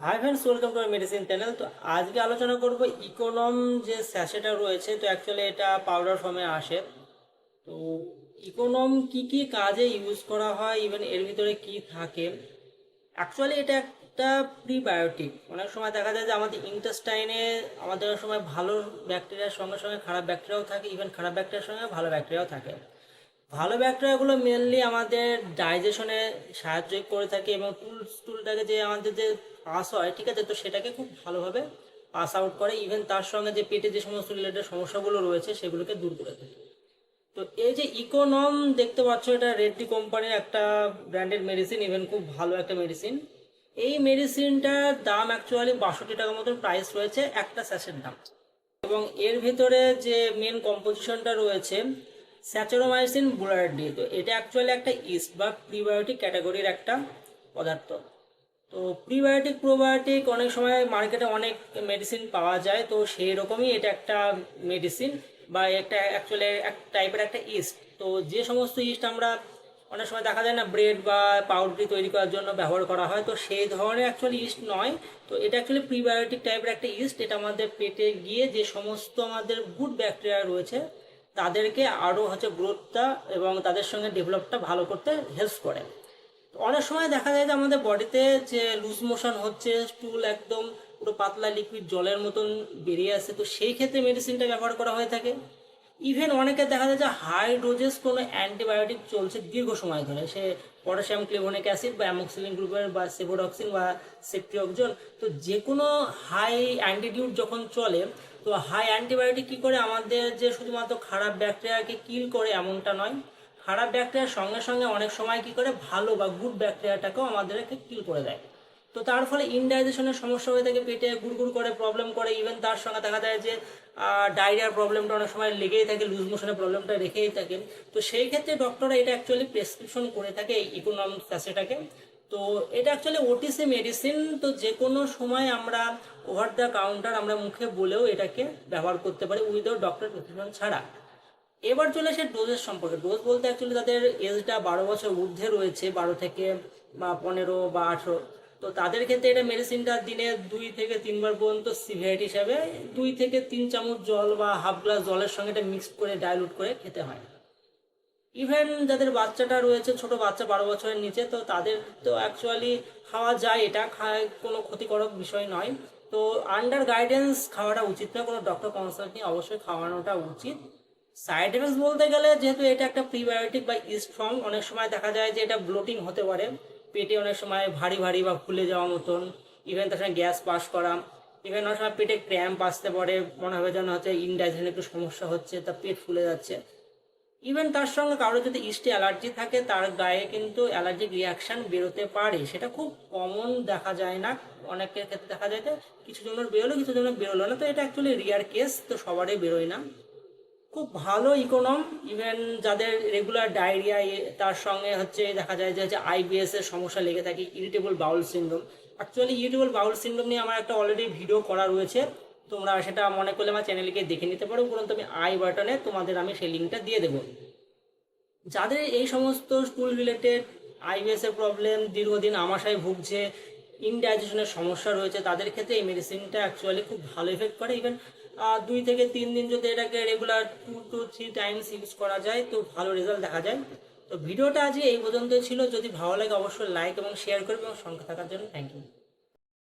Hi friends welcome to medicine channel তো আজকে আলোচনা করব ইকোনম যে স্যাশেটা রয়েছে, তো অ্যাকচুয়ালি এটা পাউডার ফর্মে আসে। তো ইকোনম কি কি কাজে ইউজ করা হয় ইভেন এর ভিতরে কি থাকে? অ্যাকচুয়ালি এটা একটা প্রিবায়োটিক অনেক সময় দেখা যায় যে আমাদের ইন্টেস্টাইনে আমাদের সময় ভালো ব্যাকটেরিয়ার সঙ্গে সঙ্গে খারাপ ব্যাকটেরিয়াও থাকে ইভেন খারাপ ব্যাকটেরিয়ার সঙ্গে ভালো ব্যাকটেরিয়াও থাকে। ভালো ব্যাকটেরিয়াগুলো মেনলি আমাদের ডাইজেশনে সাহায্য করে থাকে এবং টুল টুলটাকে যে আমাদের যে পাস হয়, ঠিক আছে? তো সেটাকে খুব ভালোভাবে পাস আউট করে। ইভেন তার সঙ্গে যে পেটে যে সমস্ত রিলেটেড সমস্যাগুলো রয়েছে, সেগুলোকে দূর করে থাকে তো এই যে ইকোনম দেখতে পাচ্ছ এটা রেড্ডি কোম্পানির একটা ব্র্যান্ডেড মেডিসিন ইভেন খুব ভালো একটা মেডিসিন এই মেডিসিনটার দাম অ্যাকচুয়ালি বাষট্টি টাকার মতন প্রাইস রয়েছে, একটা স্যাশের দাম। এবং এর ভিতরে যে মেন কম্পোজিশনটা রয়েছে স্যাচেরোমাইসিন বুলার্ডি তো এটা অ্যাকচুয়ালি একটা ইস্ট বা প্রিবায়োটিক ক্যাটাগরির একটা পদার্থ। তো প্রিবায়োটিক প্রোবায়োটিক অনেক সময় মার্কেটে অনেক মেডিসিন পাওয়া যায়, তো সেই রকমই এটা একটা মেডিসিন বা একটা অ্যাকচুয়ালি এক টাইপের একটা ইস্ট তো যে সমস্ত ইস্ট আমরা অনেক সময় দেখা যায় না ব্রেড বা পাউরুটি তৈরি করার জন্য ব্যবহার করা হয়, তো সেই ধরনের অ্যাকচুয়ালি ইস্ট নয়। তো এটা অ্যাকচুয়ালি প্রিবায়োটিক টাইপের একটা ইস্ট এটা আমাদের পেটে গিয়ে যে সমস্ত আমাদের গুড ব্যাকটেরিয়া রয়েছে তাদেরকে আরও হচ্ছে গ্রোথটা এবং তাদের সঙ্গে ডেভেলপটা ভালো করতে হেল্প করে। অনেক সময় দেখা যায় যে আমাদের বডিতে যে লুজ মোশন হচ্ছে স্টুল একদম পুরো পাতলা লিকুইড জলের মতন বেরিয়ে আসে, তো সেই ক্ষেত্রে মেডিসিনটা ব্যবহার করা হয়ে থাকে। ইভেন অনেকে দেখা যায় যে হাই ডোজেস কোনো অ্যান্টিবায়োটিক চলছে দীর্ঘ সময় ধরে। সে পটাশিয়াম, ক্লিভোনিক অ্যাসিড বা অ্যামোক্সিলিন গ্রুপের বা সেভোডক্সিন বা সেপ্টিঅক্সন তো যে কোনো হাই অ্যান্টিডিউট যখন চলে তো হাই অ্যান্টিবায়োটিক কী করে আমাদের যে শুধুমাত্র খারাপ ব্যাকটেরিয়াকে কিল করে এমনটা নয়, খারাপ ব্যাকটেরিয়ার সঙ্গে সঙ্গে অনেক সময় কি করে ভালো বা গুড ব্যাকটেরিয়াটাকেও আমাদেরকে কিল করে দেয়। তো তার ফলে ইনডাইজেশনের সমস্যা হয়ে থাকে, পেটে গুড়গুড় করে প্রবলেম করে ইভেন তার সঙ্গে দেখা যায় যে ডায়রিয়ার প্রবলেমটা অনেক সময় লেগেই থাকে লুজ মোশনের প্রবলেমটা রেখেই থাকে তো সেই ক্ষেত্রে ডক্টররা এটা অ্যাকচুয়ালি প্রেসক্রিপশন করে থাকে এই ইকোনম স্যাসেটাকে তো এটা অ্যাকচুয়ালি ওটিসি মেডিসিন তো যে কোনো সময় আমরা ওভার দ্য কাউন্টার আমরা মুখে বলেও এটাকে ব্যবহার করতে পারি উইদাউট ডক্টর প্রেসক্রিপশন ছাড়া। এবার চলে আসে ডোজের সম্পর্কে। ডোজ বলতে অ্যাকচুয়ালি তাদের এজটা বারো বছর ঊর্ধ্বে রয়েছে, বারো থেকে, বা পনেরো বা আঠেরো। তো তাদের ক্ষেত্রে এটা মেডিসিনটা দিনে দুই থেকে তিনবার পর্যন্ত সিভিয়ারিটি হিসাবে দুই থেকে তিন চামচ জল বা হাফ গ্লাস জলের সঙ্গে এটা মিক্স করে ডাইলুট করে খেতে হয়। ইভেন যাদের বাচ্চাটা রয়েছে, ছোট বাচ্চা বারো বছরের নিচে, তো তাদের তো অ্যাকচুয়ালি খাওয়া যায়, এটা খায়, কোনো ক্ষতিকারক বিষয় নয়। তো আন্ডার গাইডেন্স খাওয়াটা উচিত নয়, কোনো ডক্টর কনসাল্ট নিয়ে অবশ্যই খাওয়ানোটা উচিত। সাইড এফেক্টস বলতে গেলে, যেহেতু এটা একটা প্রিবায়োটিক বা ইস্ট ফর্ম অনেক সময় দেখা যায় যে এটা ব্লোটিং হতে পারে। পেটে অনেক সময় ভারী ভারী বা ফুলে যাওয়া মতন ইভেন তার সঙ্গে গ্যাস পাস করা ইভেন অনেক সময় পেটে ক্র্যাম্প আসতে পারে, মনে হবে যেন হচ্ছে ইনডাইজেশন একটু সমস্যা হচ্ছে, তা পেট ফুলে যাচ্ছে। ইভেন তার সঙ্গে কারোর যদি ইস্টে অ্যালার্জি থাকে, তার গায়ে কিন্তু অ্যালার্জিক রিয়াকশান বেরোতে পারে। সেটা খুব কমন দেখা যায় না। অনেকের ক্ষেত্রে দেখা যায় যে কিছু জনের বেরোলো, কিছু জনের বেরোলো না। তো এটা অ্যাকচুয়ালি রিয়ার কেস তো সবারই বেরোয় না। খুব ভালো ইকোনম ইভেন যাদের রেগুলার ডায়রিয়া তার সঙ্গে হচ্ছে দেখা যায় যে হচ্ছে আইবিএস এর সমস্যা লেগে থাকে irritable bowel syndrome actually irritable bowel syndrome নিয়ে আমার একটা অলরেডি ভিডিও করা রয়েছে। তোমরা সেটা মনে করলে আমার চ্যানেলে গিয়ে দেখে নিতে পারো উপরন্ত আমি আই বাটনে তোমাদের আমি সেই লিঙ্কটা দিয়ে দেবো। যাদের এই সমস্ত স্কুল রিলেটেড আইবিএস এর প্রবলেম দীর্ঘদিন আমাশায় ভুগছে ইনডাইজেশনের সমস্যা রয়েছে, তাদের ক্ষেত্রে এই মেডিসিনটা অ্যাকচুয়ালি খুব ভালো এফেক্ট করে। ইভেন দুই থেকে তিন দিন যদি এটাকে regular two to three times use করা যায়, তো ভালো রেজাল্ট দেখা যায়। তো ভিডিওটা আজকে এই পর্যন্তই ছিল। যদি ভালো লাগে অবশ্যই লাইক এবং শেয়ার করবে এবং সঙ্গে থাকার জন্য থ্যাংক ইউ